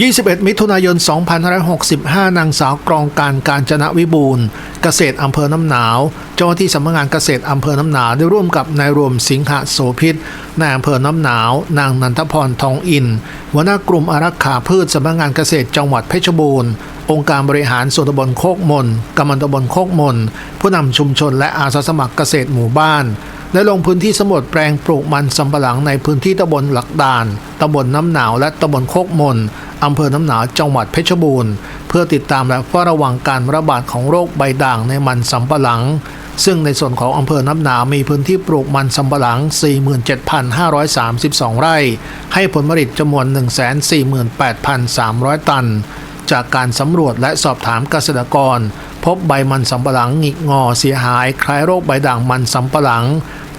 21 มิถุนายน 2565 นางสาวกรองการการจนะวิบูลเกษตรอำเภอน้ำหนาว เจ้าหน้าที่สำนักงานเกษตรอำเภอน้ำหนาวได้ร่วมกับนายรวมสิงหโสพิษนายอำเภอน้ำหนาว นางนันทพรทองอินหัวหน้ากลุ่มอารักขาพืชสำนักงานเกษตรจังหวัดเพชรบูรณ์ องค์การบริหารส่วนตำบลโคกมนกำมันตำบลโคกมนผู้นำชุมชนและอาสาสมัครเกษตรหมู่บ้าน ได้ลงพื้นที่สำรวจแปลงปลูกมันสำปะหลังในพื้นที่ตำบลหลักดานตำบลน้ำหนาวและตำบลโคกมนอำเภอน้ำหนาวจังหวัดเพชรบูรณ์เพื่อติดตามและเฝ้าระวังการระบาดของโรคใบด่างในมันสำปะหลัง ซึ่งในส่วนของอำเภอน้ำหนาวมีพื้นที่ปลูกมันสำปะหลัง 47,532 ไร่ ให้ผลผลิตจำนวน 148,300 ตัน จากการสำรวจและสอบถามเกษตรกร พบใบมันสำปะหลังหงิกงอเสียหายคล้ายโรคใบด่างมันสำปะหลัง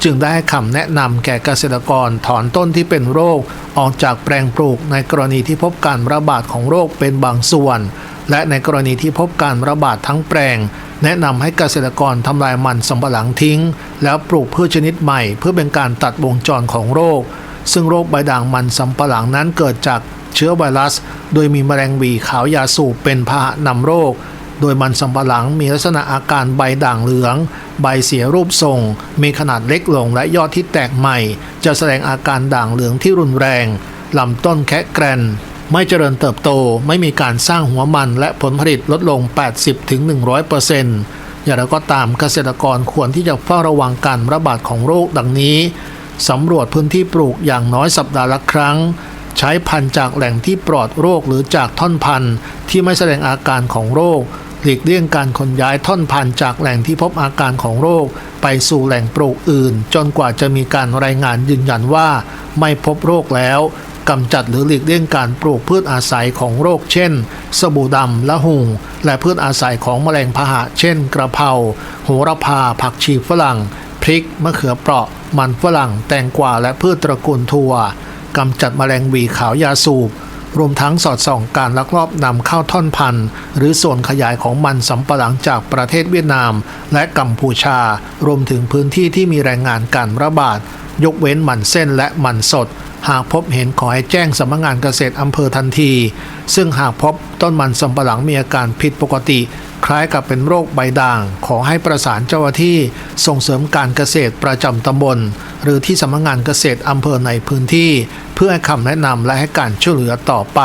จึงได้ให้คำแนะนำแก่เกษตรกรถอนต้นที่เป็นโรค ออกจากแปลงปลูกในกรณีที่พบการระบาดของโรคเป็นบางส่วน และในกรณีที่พบการระบาดทั้งแปลง แนะนำให้เกษตรกรทำลายมันสำปะหลังทิ้ง แล้วปลูกพืชชนิดใหม่ เพื่อเป็นการตัดวงจรของโรคซึ่งโรคใบด่างมันสำปะหลังนั้นเกิดจาก เชื้อไวรัส โดยมีแมลงวีขาวยาสูบเป็นพาหะนำโรค โดยมันสำปะหลังมีลักษณะอาการใบด่างเหลือง ใบเสียรูปทรง มีขนาดเล็กลงและยอดที่แตกใหม่ จะแสดงอาการด่างเหลืองที่รุนแรงลำต้นแคะแกรนไม่เจริญเติบโตไม่มีการสร้างหัวมันและผลผลิตลดลง 80-100%อย่างไรก็ตามเกษตรกรควรที่จะเฝ้าระวังการระบาดของโรคดังนี้สำรวจพื้นที่ปลูกอย่างน้อยสัปดาห์ละครั้ง ใช้พันธุ์จากแหล่งที่ปลอดโรคหรือจากท่อนพันธุ์ที่ไม่แสดงอาการของโรค หลีกเลี่ยงการขนย้ายท่อนพันธุ์จากแหล่งที่พบอาการของโรค ไปสู่แหล่งปลูกอื่น จนกว่าจะมีการรายงานยืนยันว่า ไม่พบโรคแล้วกำจัดหรือหลีกเลี่ยงการปลูกพืชอาศัยของโรคเช่น สบู่ดำและหุงและพืชอาศัยของแมลงพาหะเช่น กระเพราโหระพา ผักชีฝรั่ง พริก มะเขือเปราะ มันฝรั่ง แตงกวาและพืชตระกูลถั่ว กำจัดแมลงวีขาวยาสูบ รวมทั้งสอดส่องการลักลอบนำเข้าท่อนพันธุ์ หรือส่วนขยายของมันสำปะหลังจากประเทศเวียดนาม และกัมพูชา รวมถึงพื้นที่ที่มีแรงงานการระบาด ยกเว้นมันเส้นและมันสด หากพบเห็นขอให้แจ้งสำนักงานเกษตรอำเภอทันที ซึ่งหากพบต้นมันสำปะหลังมีอาการผิดปกติ คล้ายกับเป็นโรคใบด่าง ขอให้ประสานเจ้าหน้าที่ส่งเสริมการเกษตรประจำตำบล หรือที่สำนักงานเกษตรอำเภอในพื้นที่ เพื่อให้คำแนะนำและให้การช่วยเหลือต่อไป